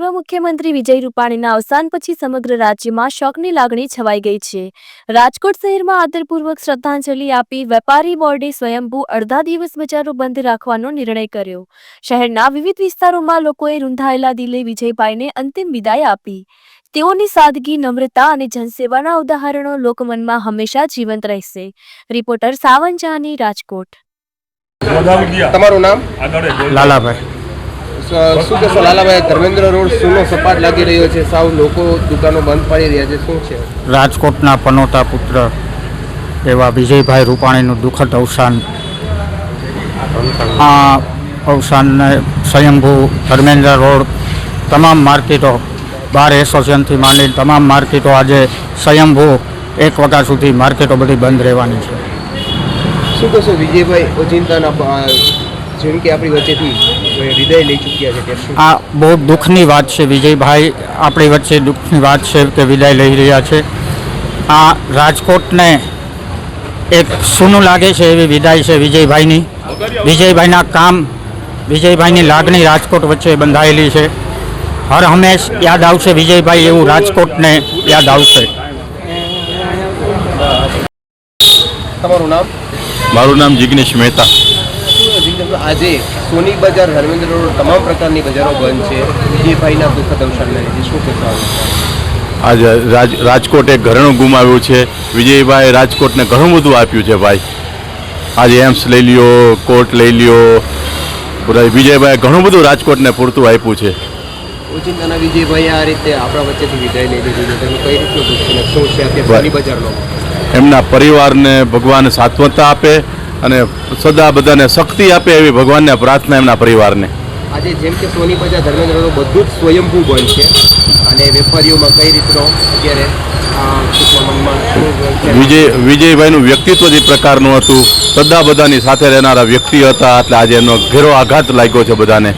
મુખ્યમંત્રી વિજય રૂપાણીના અવસાન પછી સમગ્ર રાજ્યમાં શોકની લાગણી છવાઈ ગઈ છે. રાજકોટ શહેરમાં આદરપૂર્વક શ્રદ્ધાંજલિ આપી વેપારી બોર્ડે સ્વયંભૂ અડધા દિવસ બજારો બંધ રાખવાનો નિર્ણય કર્યો. શહેરના વિવિધ વિસ્તારોમાં લોકોએ રૂંધાયેલા દિલે વિજયભાઈને અંતિમ વિદાય આપી. તેઓની સાદગી નમ્રતા અને જનસેવાના ઉદાહરણો લોકમનમાં હંમેશા જીવંત રહેશે. રિપોર્ટર સાવન જાની રાજકોટ. તમારું નામ? લાલાભાઈ. શું કહેશો? લાલાભાઈ ધર્મેન્દ્ર રોડ સૂનો સપાટ લાગી રહ્યો છે. સાવ લોકો દુકાનો બંધ પાડી રહ્યા છે. શું છે? રાજકોટના પનોતા પુત્ર એવા વિજયભાઈ રૂપાણીનું દુઃખદ અવસાન. આ અવસાનને સ્વયંભૂ ધર્મેન્દ્ર રોડ તમામ માર્કેટો બાર એસોસિએશનથી માંડીને તમામ માર્કેટો આજે સ્વયંભૂ એક વાગ્યા સુધી માર્કેટો બધી બંધ રહેવાની છે. શું કહેશો? વિજયભાઈ ઓચિંતાના કે આપણી વચ્ચેથી વિદાય લઈ ચૂક્યા છે આ બહુ દુઃખની વાત છે વિજયભાઈ. આપણી વચ્ચે દુઃખની વાત છે કે વિદાય લઈ રહ્યા છે. આ રાજકોટને એક સૂનું લાગે છે એવી વિદાય છે વિજયભાઈની. વિજયભાઈના કામ વિજયભાઈની લાગણી રાજકોટ વચ્ચે બંધાયેલી છે. હર હંમેશ યાદ આવશે વિજયભાઈ એવું રાજકોટને યાદ આવશે. તમારું નામ? મારું નામ જિગ્નેશ મહેતા. આજે સોની બજાર ધર્મેન્દ્ર રોડ તમામ પ્રકારની બજારો બંધ છે. વિજયભાઈના દુઃખદ અવસાનને લીધે શું કહેતા આજે રાજ રાજકોટે ઘરણું ગુમાવ્યું છે. વિજયભાઈ રાજકોટને ઘણું બધું આપ્યું છે ભાઈ. આજે એમ્સ લઈ લ્યો કોર્ટ લઈ લ્યો. વિજયભાઈ ઘણું બધું રાજકોટને પૂરતું આપ્યું છે. ઓચિંતાના વિજયભાઈ આ રીતે આપણા વચ્ચેથી વિદાય લઈ લીધી છે. તેનું કઈ રીતનું દુઃખ છે શું છે? બજારનો? એમના પરિવારને ભગવાન સાત્વતા આપે. અને સદા બધાને શક્તિ આપે એવી ભગવાનને પ્રાર્થના એમના પરિવારને. આજે જેમ કે સોની બજાર ધર્મેન્દ્રનો બધું જ સ્વયંભૂ બન છે અને વેપારીઓમાં કઈ રીતનો અત્યારે? વિજય વિજયભાઈનું વ્યક્તિત્વ જે પ્રકારનું હતું. બધા બધાની સાથે રહેનારા વ્યક્તિ હતા એટલે આજે એમનો ઘેરો આઘાત લાગ્યો છે બધાને.